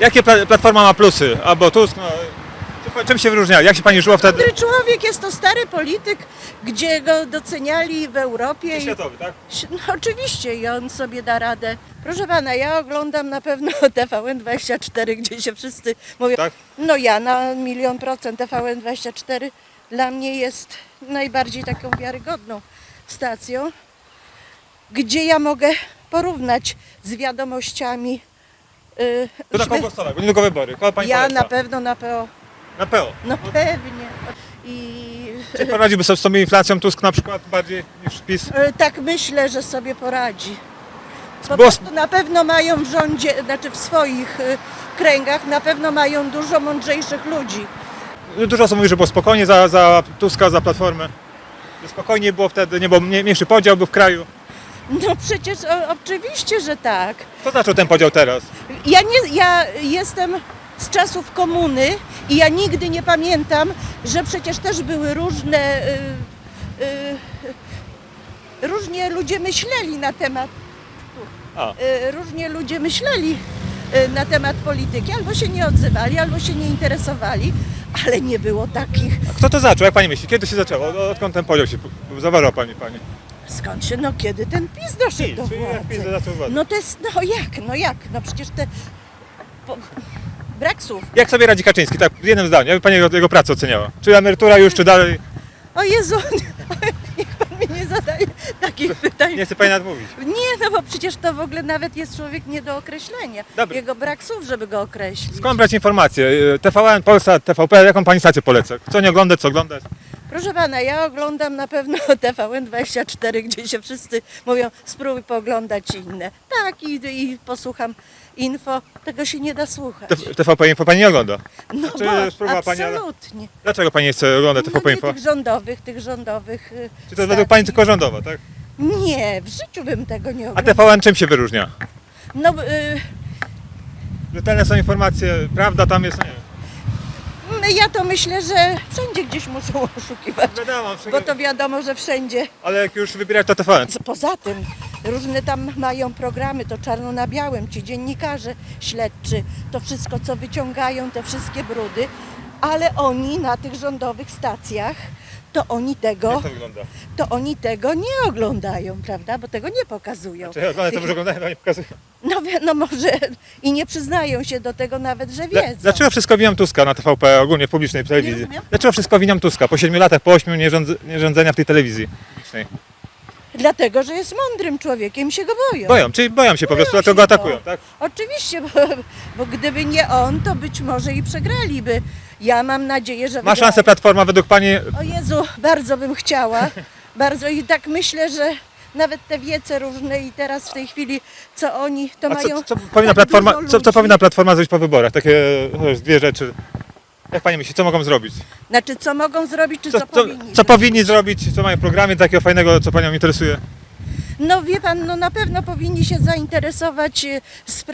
Jakie pla- Platforma ma plusy? Albo Tusk, no, czy- czym się wyróżnia? Jak się pani żyło wtedy? Mądry człowiek jest to stary polityk, gdzie go doceniali w Europie. I, Światowy, tak? no, oczywiście i on sobie da radę. Proszę pana, ja oglądam na pewno TVN24, gdzie się wszyscy mówią. Tak? No ja na milion procent TVN24 dla mnie jest najbardziej taką wiarygodną stacją, gdzie ja mogę porównać z wiadomościami. Yy, To na kogo? Bo niedługo wybory. Kogo pani ja poleca? na pewno na PO. Na PO. No pewnie. I Czy poradziłby sobie z tą inflacją Tusk na przykład bardziej niż PiS? e, tak myślę, że sobie poradzi. Po Było- prostu na pewno mają w rządzie, znaczy w swoich e, kręgach, na pewno mają dużo mądrzejszych ludzi. Dużo osób mówi, że było spokojnie za, za Tuska, za Platformę. Że spokojnie było wtedy, nie było mniej- mniejszy podział był w kraju. No przecież o, oczywiście, że tak. Co znaczył ten podział teraz? Ja, nie, ja jestem z czasów komuny i ja nigdy nie pamiętam, że przecież też były różne. Y, y, różnie ludzie myśleli na temat. A. y, różnie ludzie myśleli y, na temat polityki. Albo się nie odzywali, albo się nie interesowali, ale nie było takich. A kto to zaczął? Jak pani myśli? Kiedy się zaczęło? Od- Odkąd ten podział się zauważyła pani? pani? Skąd się, no kiedy ten PiS doszedł do władzy? No to jest, no jak, no jak, no przecież te... Po, brak słów. Jak sobie radzi Kaczyński? Tak, w jednym zdaniu. Jakby pani jego, jego pracę oceniała? Czy emerytura już, czy dalej? O Jezu, niech pan mi nie zadaje takich pytań. Nie chce pani nawet mówić. Nie, no bo przecież to w ogóle nawet jest człowiek nie do określenia. Dobra. Jego brak słów, żeby go określić. Skąd brać informacje? Y, TVN, Polsat, TVP, jaką pani stację poleca? Co nie oglądać, co oglądać? Proszę pana, ja oglądam na pewno TVN24, gdzie się wszyscy mówią, spróbuj pooglądać inne. Tak, i, i posłucham info, tego się nie da słuchać. T- TVP Info pani nie ogląda. No czy bo spróbowała pani, ale- absolutnie. Dlaczego pani nie chce oglądać No TVP nie Info? tych rządowych, tych rządowych y, Czy to według pani stacji. tylko rządowa, tak? Nie, w życiu bym tego nie A oglądała. TVN czym się wyróżnia? No, y, Rzetelne są informacje, prawda tam jest, nie wiem. No ja to myślę, że wszędzie gdzieś muszą oszukiwać. Wiadomo, Bo to wiadomo, że wszędzie. ale jak już wybierać to TVN. Poza tym różne tam mają programy, to czarno na białym, ci dziennikarze śledczy, to wszystko co wyciągają, te wszystkie brudy, ale oni na tych rządowych stacjach, to oni tego, Jak to wygląda? to oni tego nie oglądają, prawda? Bo tego nie pokazują. Czy ja oglądam to, że oglądają, ale nie pokazują. No, wie- no może i nie przyznają się do tego nawet, że Dla- wiedzą. Dlaczego wszystko winiam Tuska na TVP, ogólnie w publicznej telewizji? rozumiem. Dlaczego wszystko winiam Tuska po 7 latach, po 8 nierządz- nierządzenia w tej telewizji publicznej? Dlatego, że jest mądrym człowiekiem i się go boją. Boją, czyli boją się po prostu, dlatego go się, atakują, tak? Oczywiście, bo, bo gdyby nie on, to być może i przegraliby. Ja mam nadzieję, że Ma wygrają. szansę Platforma według pani O Jezu, bardzo bym chciała. Bardzo i tak myślę, że nawet te wiece różne i teraz w tej chwili, co oni to A mają. co, co, powinna tak platforma, dużo co, co ludzi. powinna Platforma zrobić po wyborach? Takie e, dwie rzeczy. Jak pani myśli, co mogą zrobić? Znaczy, co mogą zrobić, czy Co, co, co, powinni? co powinni zrobić? Co mają w programie takiego fajnego, co panią interesuje? No wie pan, no na pewno powinni się zainteresować e, sprawą.